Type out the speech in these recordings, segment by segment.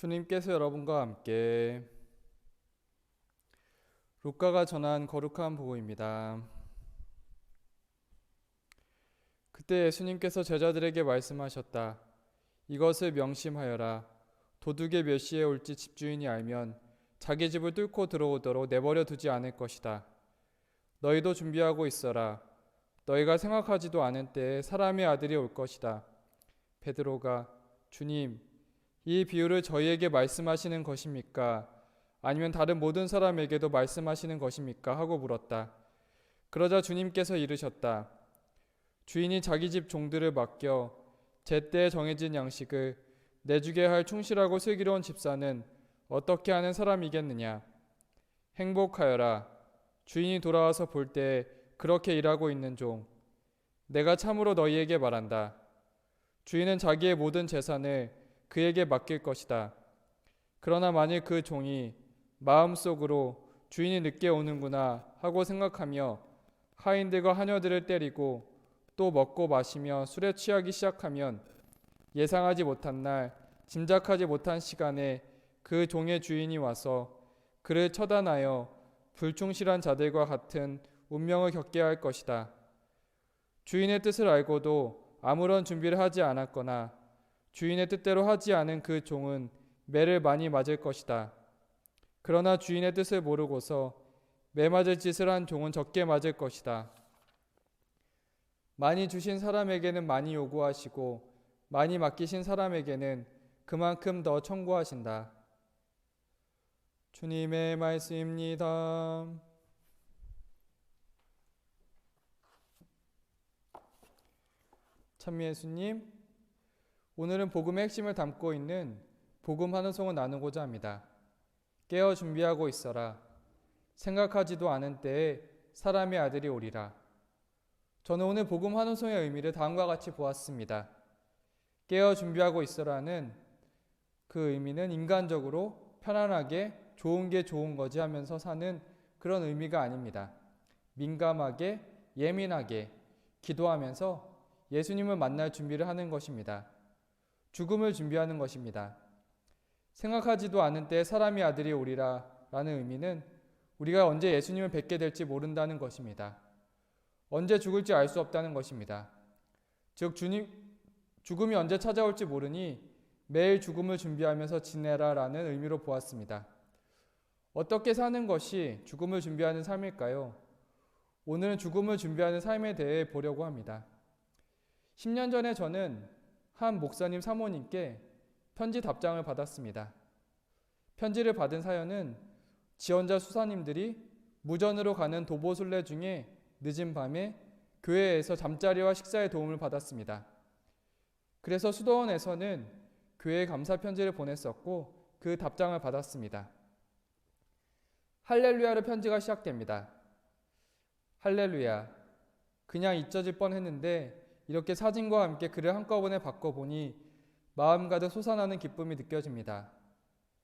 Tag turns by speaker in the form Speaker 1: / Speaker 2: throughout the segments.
Speaker 1: 주님께서 여러분과 함께 루카가 전한 거룩한 복음입니다. 그때 예수님께서 제자들에게 말씀하셨다. 이것을 명심하여라. 도둑이 몇 시에 올지 집주인이 알면 자기 집을 뚫고 들어오도록 내버려 두지 않을 것이다. 너희도 준비하고 있어라. 너희가 생각하지도 않은 때에 사람의 아들이 올 것이다. 베드로가 주님, 이 비유를 저희에게 말씀하시는 것입니까? 아니면 다른 모든 사람에게도 말씀하시는 것입니까? 하고 물었다. 그러자 주님께서 이르셨다. 주인이 자기 집 종들을 맡겨 제때에 정해진 양식을 내주게 할 충실하고 슬기로운 집사는 어떻게 하는 사람이겠느냐? 행복하여라. 주인이 돌아와서 볼때 그렇게 일하고 있는 종. 내가 참으로 너희에게 말한다. 주인은 자기의 모든 재산을 그에게 맡길 것이다. 그러나 만일 그 종이 마음속으로 주인이 늦게 오는구나 하고 생각하며 하인들과 하녀들을 때리고 또 먹고 마시며 술에 취하기 시작하면 예상하지 못한 날, 짐작하지 못한 시간에 그 종의 주인이 와서 그를 처단하여 불충실한 자들과 같은 운명을 겪게 할 것이다. 주인의 뜻을 알고도 아무런 준비를 하지 않았거나 주인의 뜻대로 하지 않은 그 종은 매를 많이 맞을 것이다. 그러나 주인의 뜻을 모르고서 매 맞을 짓을 한 종은 적게 맞을 것이다. 많이 주신 사람에게는 많이 요구하시고 많이 맡기신 사람에게는 그만큼 더 청구하신다. 주님의 말씀입니다. 참 예수님, 오늘은 복음의 핵심을 담고 있는 복음 하는 송을 나누고자 합니다. 깨어 준비하고 있어라. 생각하지도 않은 때에 사람의 아들이 오리라. 저는 오늘 복음 송의 의미를 다음과 같이 보았습니다. 깨어 준비하고 있어라는 그 의미는 인간적으로 편안하게 좋은 게 좋은 거지 하면서 사는 그런 의미가 아닙니다. 민감하게 예민하게 기도하면서 예수님을 만날 준비를 하는 것입니다. 죽음을 준비하는 것입니다. 생각하지도 않은 때 사람이 아들이 오리라 라는 의미는 우리가 언제 예수님을 뵙게 될지 모른다는 것입니다. 언제 죽을지 알 수 없다는 것입니다. 즉, 주님, 죽음이 언제 찾아올지 모르니 매일 죽음을 준비하면서 지내라 라는 의미로 보았습니다. 어떻게 사는 것이 죽음을 준비하는 삶일까요? 오늘은 죽음을 준비하는 삶에 대해 보려고 합니다. 10년 전에 저는 한 목사님 사모님께 편지 답장을 받았습니다. 편지를 받은 사연은 지원자 수사님들이 무전으로 가는 도보순례 중에 늦은 밤에 교회에서 잠자리와 식사의 도움을 받았습니다. 그래서 수도원에서는 교회 감사 편지를 보냈었고 그 답장을 받았습니다. 할렐루야로 편지가 시작됩니다. 할렐루야. 그냥 잊혀질 뻔 했는데 이렇게 사진과 함께 글을 한꺼번에 바꿔보니 마음 가득 솟아나는 기쁨이 느껴집니다.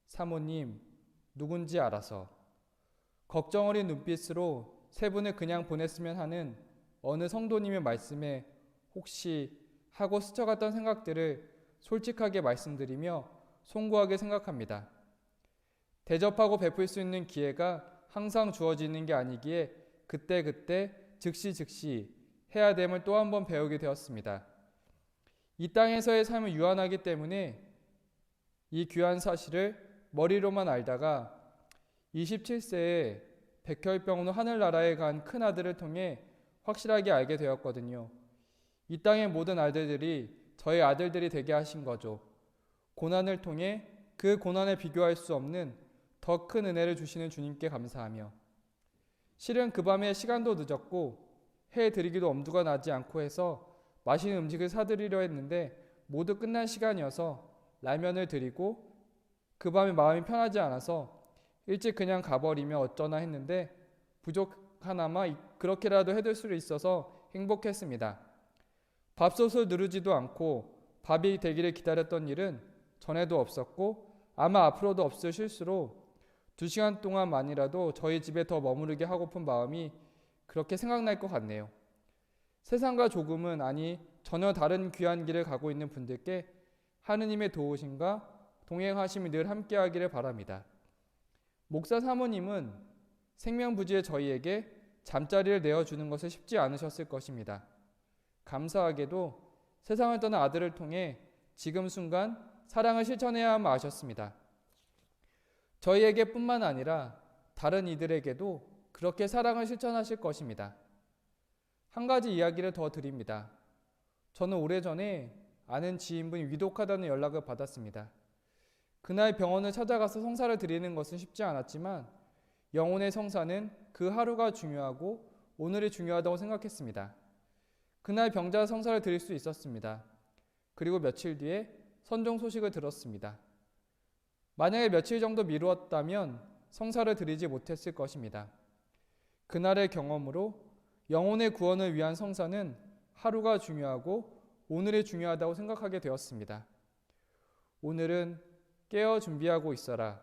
Speaker 1: 사모님, 누군지 알아서. 걱정 어린 눈빛으로 세 분을 그냥 보냈으면 하는 어느 성도님의 말씀에 혹시 하고 스쳐갔던 생각들을 솔직하게 말씀드리며 송구하게 생각합니다. 대접하고 베풀 수 있는 기회가 항상 주어지는 게 아니기에 그때그때 즉시 즉시 해야 됨을 또 한 번 배우게 되었습니다. 이 땅에서의 삶은 유한하기 때문에 이 귀한 사실을 머리로만 알다가 27세에 백혈병으로 하늘나라에 간 큰아들을 통해 확실하게 알게 되었거든요. 이 땅의 모든 아들들이 저의 아들들이 되게 하신 거죠. 고난을 통해 그 고난에 비교할 수 없는 더 큰 은혜를 주시는 주님께 감사하며 실은 그 밤에 시간도 늦었고 해드리기도 엄두가 나지 않고 해서 맛있는 음식을 사드리려 했는데 모두 끝난 시간이어서 라면을 드리고 그 밤에 마음이 편하지 않아서 일찍 그냥 가버리며 어쩌나 했는데 부족 하나마 그렇게라도 해둘 수 있어서 행복했습니다. 밥솥을 누르지도 않고 밥이 되기를 기다렸던 일은 전에도 없었고 아마 앞으로도 없을 실수로 두 시간 동안만이라도 저희 집에 더 머무르게 하고픈 마음이 그렇게 생각날 것 같네요. 세상과 조금은 아니 전혀 다른 귀한 길을 가고 있는 분들께 하느님의 도우심과 동행하심이 늘 함께하기를 바랍니다. 목사 사모님은 생명부지의 저희에게 잠자리를 내어주는 것을 쉽지 않으셨을 것입니다. 감사하게도 세상을 떠난 아들을 통해 지금 순간 사랑을 실천해야 함을 아셨습니다. 저희에게 뿐만 아니라 다른 이들에게도 그렇게 사랑을 실천하실 것입니다. 한 가지 이야기를 더 드립니다. 저는 오래전에 아는 지인분이 위독하다는 연락을 받았습니다. 그날 병원을 찾아가서 성사를 드리는 것은 쉽지 않았지만 영혼의 성사는 그 하루가 중요하고 오늘이 중요하다고 생각했습니다. 그날 병자 성사를 드릴 수 있었습니다. 그리고 며칠 뒤에 선종 소식을 들었습니다. 만약에 며칠 정도 미루었다면 성사를 드리지 못했을 것입니다. 그날의 경험으로 영혼의 구원을 위한 성사는 하루가 중요하고 오늘이 중요하다고 생각하게 되었습니다. 오늘은 깨어 준비하고 있어라.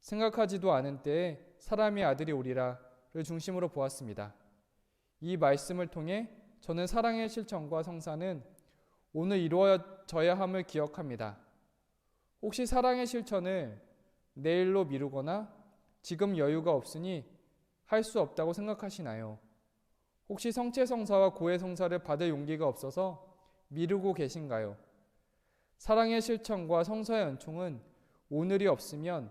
Speaker 1: 생각하지도 않은 때에 사람의 아들이 오리라를 중심으로 보았습니다. 이 말씀을 통해 저는 사랑의 실천과 성사는 오늘 이루어져야 함을 기억합니다. 혹시 사랑의 실천을 내일로 미루거나 지금 여유가 없으니 할 수 없다고 생각하시나요? 혹시 성체 성사와 고해 성사를 받을 용기가 없어서 미루고 계신가요? 사랑의 실천과 성사의 연총은 오늘이 없으면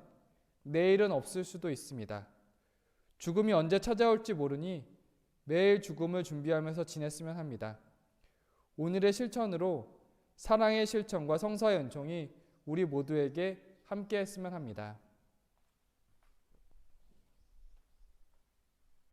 Speaker 1: 내일은 없을 수도 있습니다. 죽음이 언제 찾아올지 모르니 매일 죽음을 준비하면서 지냈으면 합니다. 오늘의 실천으로 사랑의 실천과 성사의 연총이 우리 모두에게 함께 했으면 합니다.